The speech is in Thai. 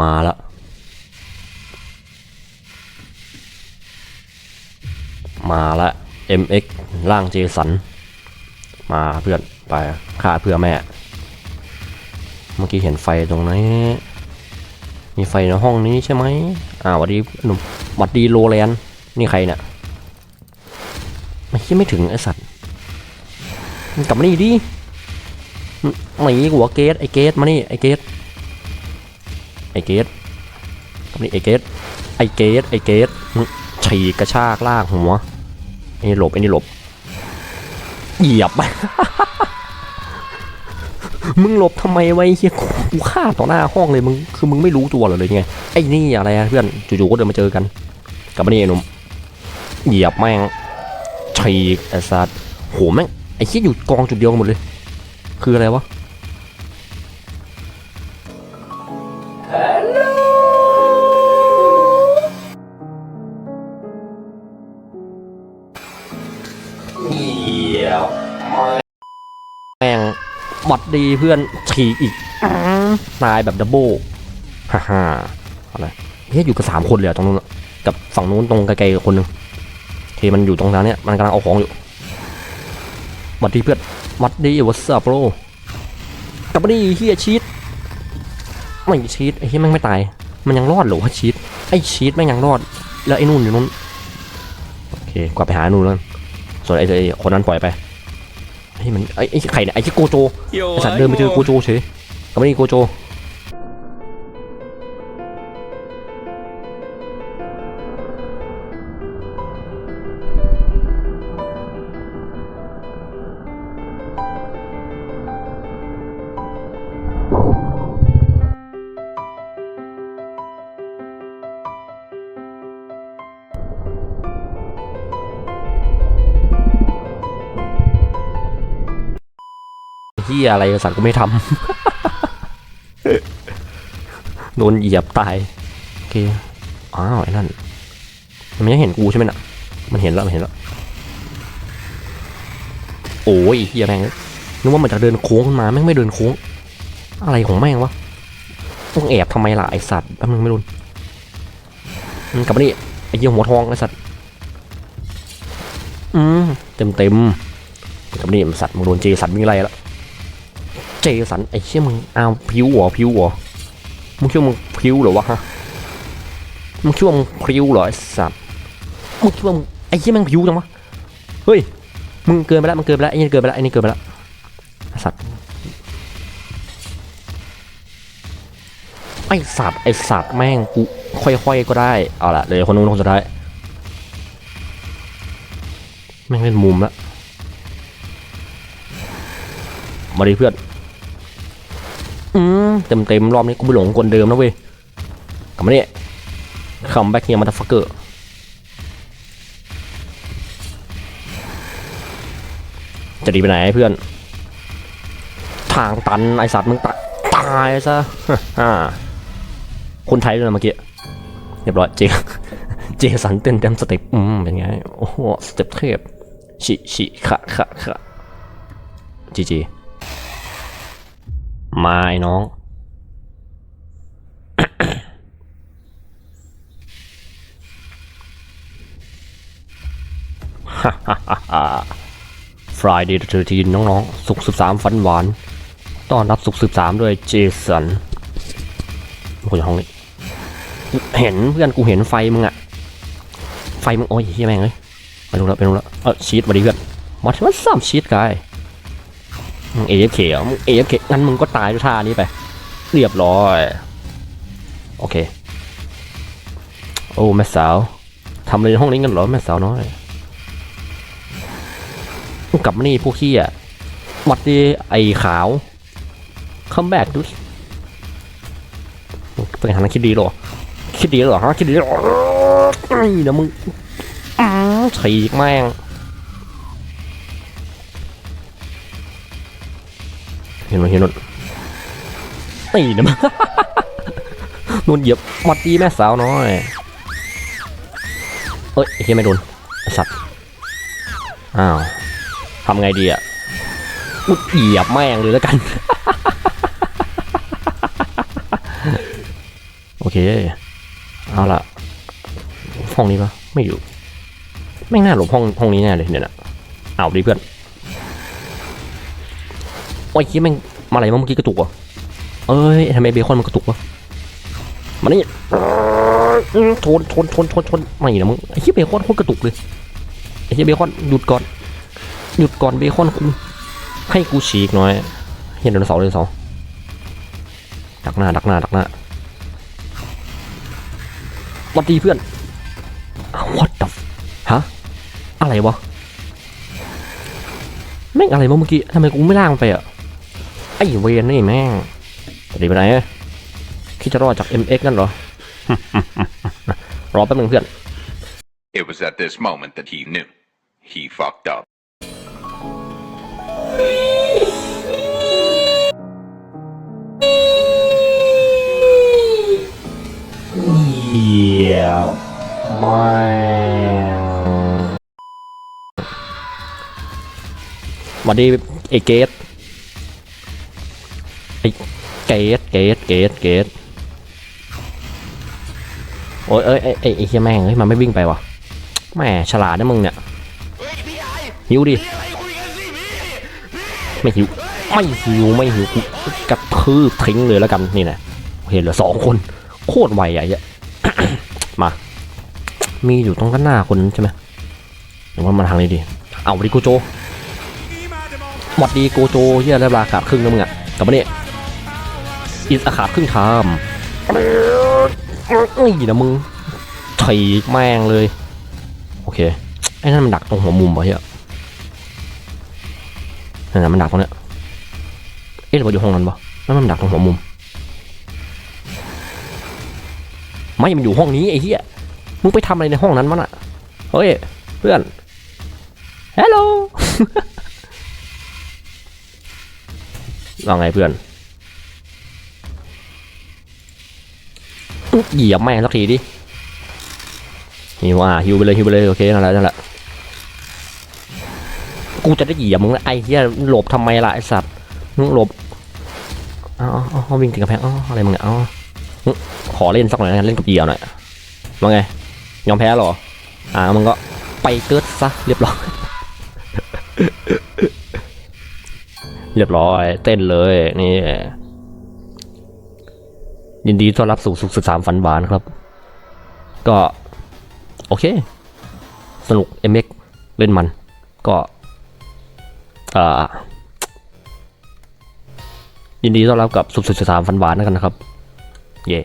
มาล้วมาละ MX ร่างเจสัน มาเพื่อนไปฆ่าเพื่อแม่ เมื่อกี้เห็นไฟตรงนี้มีไฟในห้องนี้ใช่ไหมอ่าหวัดดีหนุ่มหวัดดีโรแลนด์นี่ใครเนี่ยไม่ใช่ไม่ถึงไอสัตว์กลับมานี่ดิหนีหัวเกตไอเกตมานี่ไอเกต ไอเกตกลับมานี่ไอเกตไอเกตไอเกตฉีกกระชากลากหัวไอ้นี่หลบไอ้นี่หลบ เหยียบ มึงหลบทำไมไว้เฮียกูฆ่าต่อหน้าห้องเลยมึงคือมึงไม่รู้ตัวเหรอเลยไงไอ้นี่อะไรอะเพื่อนจู่ๆก็เดินมาเจอกันกับนี่ไอ้หนุ่มเหยียบแม่งฉีกไอ้สัตว์โหแม่งไอ้เฮียอยู่กองจุดเดียวกันหมดเลย คืออะไรวะ บัดดีเพื่อนฉีอีกอตายแบบดับเบิลฮ่าฮ่าอะไรเฮ้ยอยู่กับสามคนเลยตรงนู้นกับฝั่งนู้นตรงไกลๆคนหนึ่งโอเคมันอยู่ตรงนั้นเนี่ยมันกำลังเอาของอยู่บัดดีเพื่อนบัดดีวัสดุโปรกับมาดิเฮียชีตไม่ชีตไอ้เฮียแม่งไม่ตาย มันยังรอดหรอวะชีตไอ้ชีตแม่งยังรอด แล้วไอ้นู่นอยู่นู่นโอเคกลับไปหาไอ้นู่นแล้วส่วนไอ้คนนั้นปล่อยไป ไอ้ยมันไอ้ไอ้ไข่เนี่ยไอ้ที่โกโจไอสัตว์เดินไปเจอโกโจเฉยกลับมานี่โกโจ เฮียอะไรสัตว์ก็ไม่ทำโดนเหยียบตายโอเคอ้าวไอ้นั่นมันยังเห็นกูใช่ไหมน่ะ มันเห็นแล้วมันเห็นแล้วโอ้ยเฮียแม่งเอ้ยนึกว่ามันจะเดินโค้งขึ้นมาแม่งไม่เดินโค้ง อะไรของแม่งวะต้องแอบทำไมล่ะไอสัตว์แป๊บนึงไม่รุนมันกลับมานี่ไอเหี้ยหัวทองไอสัตว์อืมเต็มเต็มๆกลับมานี่มันสัตว์มึงโดนเจสันวิ่งไล่แล้ว เจสันไอ้เชี่ยมึงเอาพิวเหรอพิวเหรอมึงคิดว่ามึงพิวหรอวะฮะมึงคิดว่ามึงพิวเหรอไอ้สัตว์มึงคิดว่ามึงไอ้เชี่ยมึงพิวจังวะเฮ้ยมึงเกินไปแล้วมึงเกินไปแล้วไอ้นี่เกินไปแล้วไอ้นี่เกินไปแล้วไอ้สัตว์ไอ้สัตว์ไอ้สัตว์แม่งกูค่อยๆก็ได้เอาละเดี๋ยวคนนู้นคนสุดท้ายแม่งเป็นมุมล้วมาดิเพื่อน เต็มเต็มๆรอบนี้กูไม่หลงคนเดิมนะเว้ยกลับมาเนี่ยคัมแบ็กเฮียมาตาฟักเกอร์จะดีไปไหนเพื่อน ทางตันไอสัตว์มึงตายตายซะฮ่าคนไทยด้วยนะเมื่อกี้เรียบร้อยเจเจสันเต้นเต็มสเต็ปอืมเป็นไงโอ้โหสเต็ปเทพชิชิขะขะขะจีจีมาไอ้น้อง Friday the 13น้องๆ สุกสิบสามฟันหวาน ต้อนรับสุกสิบสามด้วยเจสันกูอยู่ห้องนี้ เห็นเพื่อนกูเห็นไฟมึงอะไฟมึงโอ้ยเฮียแม่งเลยไปดูแล้วไปดูแล้วเออชีตมาดิเพื่อนมาทำไมซ้ำชีตกายมึงเอฟเคอะมึงเอฟเคงั้นมึงก็ตายด้วยท่านี้ไป เรียบร้อย โอเค โอ้แม่สาวทำอะไรในห้องนี้กันเหรอแม่สาวน้อย กลับมานี่พวกขี้อะหวัดดีไอ้ขาวคัมแบ็กดูเป็นหาคิดดีเหรอคิดดีเหรอฮะคิดดีเหรอไอ้เดี๋ยวมึงอ้าวฉีกแม่งเห็นไหมเห็นนนตีนะมันนุ่นเหยียบหมัดดีแม่สาวน้อยเอ้ยไอ้เหี้ยไม่โดนไอ้สัตว์อ้าว ทำไงดีอะอุดเหยียบแม่งเลยแล้วกัน โอเค เอาละห้องนี้ปะไม่อยู่ไม่งน่าหลบห้องห้องนี้แน่เลยเนี่ยนะเอาดิเพื่อนโอ้ยคิดแม่งมาอะไรมาเมื่อกี้กระตุกวะเอ้ยทำไมเบคอนมันกระตุกวะมานี่ชนชนชนชนชนไม่นะมึงไอ้ที่เบคอนโคตรกระตุกเลยไอ้ที่เบคอนหยุดก่อน หยุดก่อนเบคอนกูให้กูฉีกหน่อย เห็นไดนเสาเลยเสาร์ดักหน้าดักหน้าดักหน้าวัดดีเพื่อน what the ฮะ อะไรวะ แม่งอะไรวะเมื่อกี้ทำไมกูไม่ล่างไปอะ ไอเวนนี่แม่งจะดีไปไหนคิดจะรอดจาก MX นั่นเหรอ รอแป๊บนึงเพื่อน It was at this moment that he knew. He fucked up. หี้ยไม่สวัสดีไอ้เกตไอ้เกตเกตเกตเกตโอ้ยเอ้ยไอ้ไอ้ไอ้เฮียแม่งเฮ้ยมันไม่วิ่งไปวะแม่ฉลาดนะมึงเนี่ยหิวดิไม่หิวไม่หิวไม่หิวกูกระทืบทิ้งเลยแล้วกันนี่นะเห็นเหลือสองคนโคตรไวอะไอ้เหี้ยมา มีอยู่ตรงด้านหน้าคนใช่ไหมหรือว่ามาทางนี้ดี เอาดิโกโจหมดดีโกโจเฮียได้เวลาขาดครึ่งแล้วมึงอะกลับมาเนี่ยอีสขาดครึ่งทามนี่นะมึงถีบแม่งเลย โอเค ไอ้นั่นมันดักตรงหัวมุมวะเฮียนั่นนะมันดักตรงเนี้ยเอ๊ะหรือว่าอยู่ห้องนั้นปะนั่นมันดักตรงหัวมุม ไม่มันอยู่ห้องนี้ไอ้เหี้ย มึงไปทำอะไรในห้องนั้นมันอะเฮ้ยเพื่อนฮัลโหลว่าไงเพื่อนเหยียบแม่งสักทีดิหิวอะหิวไปเลยหิวไปเลยโอเคนั่นแหละนั่นแหละกูจะได้เหยียบมึงไอ้เหี้ยหลบทำไมล่ะไอ้สัตว์มึงหลบอ๋ออ๋อวิ่งถึงกระแพงอ๋ออะไรมึงเนี่ยอ๋อขอเล่นสักหน่อยนะเล่นกับเหยียวหน่อยว่าไง ยอมแพ้เหรอ อ่ามึงก็ไปเกิดซะเรียบร้อย เรียบร้อย เต้นเลยนี่ยินดีต้อนรับสู่สุขสุดสามฝันหวานครับ ก็ โอเค สนุก MX เล่นมัน ก็อ่ายินดีต้อนรับกับสุขสุดสามฝันหวานแล้วกันนะครับ เย่